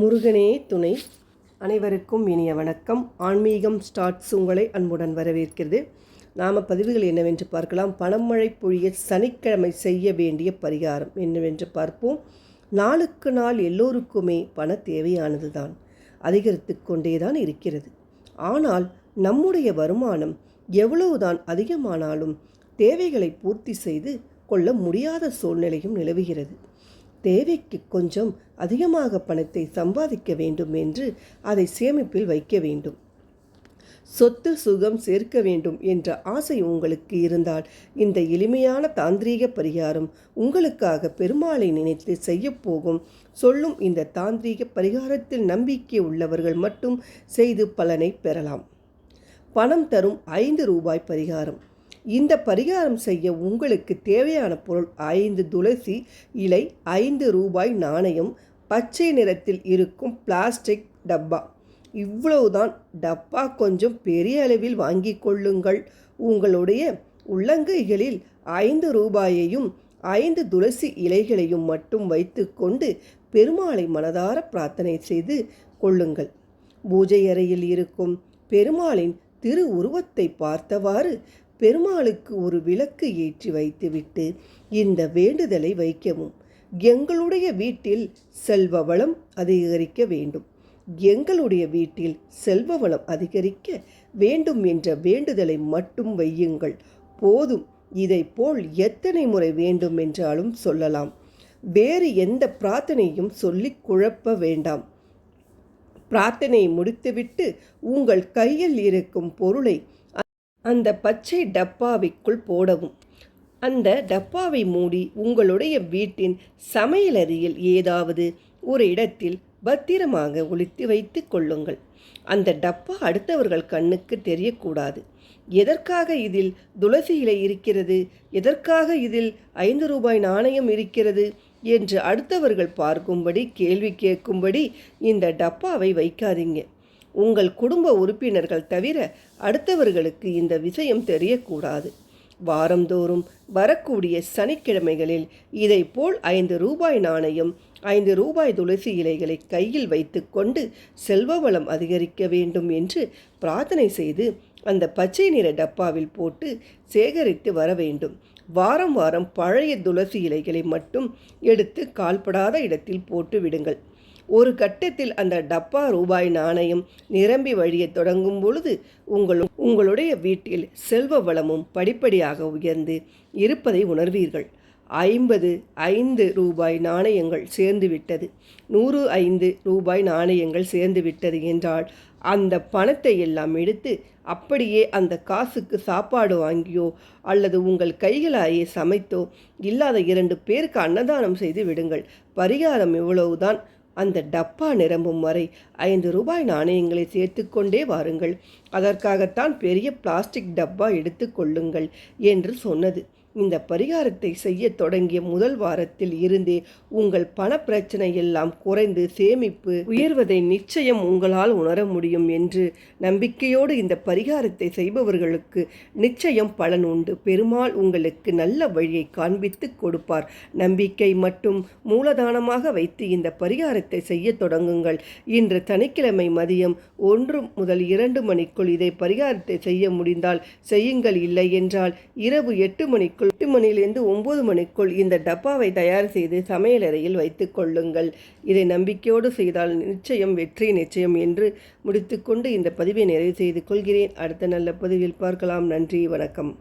முருகனே துணை. அனைவருக்கும் இனிய வணக்கம். ஆன்மீகம் ஸ்டார்ட்ஸ் உங்களை அன்புடன் வரவேற்கிறது. நாம பதிவுகள் என்னவென்று பார்க்கலாம். பணமழை பொழிய சனிக்கிழமை செய்ய வேண்டிய பரிகாரம் என்னவென்று பார்ப்போம். நாளுக்கு நாள் எல்லோருக்குமே பண தேவையானது தான் அதிகரித்து கொண்டே தான் இருக்கிறது. ஆனால் நம்முடைய வருமானம் எவ்வளவுதான் அதிகமானாலும் தேவைகளை பூர்த்தி செய்து கொள்ள முடியாத சூழ்நிலையும் நிலவுகிறது. தேவைக்கு கொஞ்சம் அதிகமாக பணத்தை சம்பாதிக்க வேண்டும் என்று அதை சேமிப்பில் வைக்க வேண்டும். சொத்து சுகம் சேர்க்க வேண்டும் என்ற ஆசை உங்களுக்கு இருந்தால் இந்த எளிமையான தாந்திரீக பரிகாரம் உங்களுக்காக பெருமாளை நினைத்து செய்யப்போகும் சொல்லும் இந்த தாந்திரீக பரிகாரத்தில் நம்பிக்கை உள்ளவர்கள் மட்டும் செய்து பலனை பெறலாம். பணம் தரும் ஐந்து ரூபாய் பரிகாரம். இந்த பரிகாரம் செய்ய உங்களுக்கு தேவையான பொருள் ஐந்து துளசி இலை ஐந்து ரூபாய் நாணயம் பச்சை நிறத்தில் இருக்கும் பிளாஸ்டிக் டப்பா. இவ்வளவுதான். டப்பா கொஞ்சம் பெரிய அளவில் வாங்கி கொள்ளுங்கள். உங்களுடைய உள்ளங்கைகளில் ஐந்து ரூபாயையும் ஐந்து துளசி இலைகளையும் மட்டும் வைத்துக்கொண்டு பெருமாளை மனதார பிரார்த்தனை செய்து கொள்ளுங்கள். பூஜை அறையில் இருக்கும் பெருமாளின் திரு உருவத்தை பார்த்தவாறு பெருமாளுக்கு ஒரு விளக்கு ஏற்றி வைத்துவிட்டு இந்த வேண்டுதலை வைக்கவும். எங்களுடைய வீட்டில் செல்வ வளம் அதிகரிக்க வேண்டும். எங்களுடைய வீட்டில் செல்வ வளம் அதிகரிக்க வேண்டும் என்ற வேண்டுதலை மட்டும் வையுங்கள். போதும். இதை போல் எத்தனை முறை வேண்டும் என்றாலும் சொல்லலாம். வேறு எந்த பிரார்த்தனையும் சொல்லி குழப்ப வேண்டாம். பிரார்த்தனை முடித்துவிட்டு உங்கள் கையில் இருக்கும் பொருளை அந்த பச்சை டப்பாவிற்குள் போடவும். அந்த டப்பாவை மூடி உங்களுடைய வீட்டின் சமையலறையில் ஏதாவது ஒரு இடத்தில் பத்திரமாக ஒளித்து வைத்து கொள்ளுங்கள். அந்த டப்பா அடுத்தவர்கள் கண்ணுக்கு தெரியக்கூடாது. எதற்காக இதில் துளசி இலை இருக்கிறது? எதற்காக இதில் ஐந்து ரூபாய் நாணயம் இருக்கிறது? என்று அடுத்தவர்கள் பார்க்கும்படி கேள்வி கேட்கும்படி இந்த டப்பாவை வைக்காதீங்க. உங்கள் குடும்ப உறுப்பினர்கள் தவிர அடுத்தவர்களுக்கு இந்த விஷயம் தெரியக்கூடாது. வாரந்தோறும் வரக்கூடிய சனிக்கிழமைகளில் இதை போல் ஐந்து ரூபாய் நாணயம் ஐந்து ரூபாய் துளசி இலைகளை கையில் வைத்துக்கொண்டு செல்வ வளம் அதிகரிக்க வேண்டும் என்று பிரார்த்தனை செய்து அந்த பச்சை நிற டப்பாவில் போட்டு சேகரித்து வர வேண்டும். வாரம் வாரம் பழைய துளசி இலைகளை மட்டும் எடுத்து கால்படாத இடத்தில் போட்டு விடுங்கள். ஒரு கட்டத்தில் அந்த டப்பா ரூபாய் நாணயம் நிரம்பி வழிய தொடங்கும் பொழுது உங்களும் உங்களுடைய வீட்டில் செல்வ வளமும் படிப்படியாக உயர்ந்து இருப்பதை உணர்வீர்கள். ஐம்பது ஐந்து ரூபாய் நாணயங்கள் சேர்ந்துவிட்டது. நூறு ஐந்து ரூபாய் நாணயங்கள் சேர்ந்து விட்டது என்றால் அந்த பணத்தை எல்லாம் எடுத்து அப்படியே அந்த காசுக்கு சாப்பாடு வாங்கியோ அல்லது உங்கள் கைகளாயே சமைத்தோ இல்லாத இரண்டு பேருக்கு அன்னதானம் செய்து விடுங்கள். பரிகாரம் இவ்வளவுதான். அந்த டப்பா நிரம்பும் வரை ஐந்து ரூபாய் நாணயங்களை சேர்த்து கொண்டே வாருங்கள். அதற்காகத்தான் பெரிய பிளாஸ்டிக் டப்பா எடுத்துக்கொள்ளுங்கள் என்று சொன்னது. இந்த பரிகாரத்தை செய்ய தொடங்கிய முதல் வாரத்தில் இருந்தே உங்கள் பண பிரச்சனை எல்லாம் குறைந்து சேமிப்பு உயர்வதை நிச்சயம் உங்களால் உணர முடியும் என்று நம்பிக்கையோடு இந்த பரிகாரத்தை செய்பவர்களுக்கு நிச்சயம் பலன் உண்டு. பெருமாள் உங்களுக்கு நல்ல வழியை காண்பித்து கொடுப்பார். நம்பிக்கை மட்டும் மூலதானமாக வைத்து இந்த பரிகாரத்தை செய்ய தொடங்குங்கள். இன்று சனிக்கிழமை மதியம் ஒன்று முதல் இரண்டு மணிக்குள் இதை பரிகாரத்தை செய்ய முடிந்தால் செய்யுங்கள். இல்லை என்றால் இரவு எட்டு மணிக்குள் எட்டு மணியிலிருந்து ஒம்பது மணிக்குள் இந்த டப்பாவை தயார் செய்து சமையலறையில் வைத்து கொள்ளுங்கள். இதை நம்பிக்கையோடு செய்தால் நிச்சயம் வெற்றி நிச்சயம் என்று முடித்துக்கொண்டு இந்த பதிவை நிறைவு செய்து கொள்கிறேன். அடுத்த நல்ல பதிவில் பார்க்கலாம். நன்றி வணக்கம்.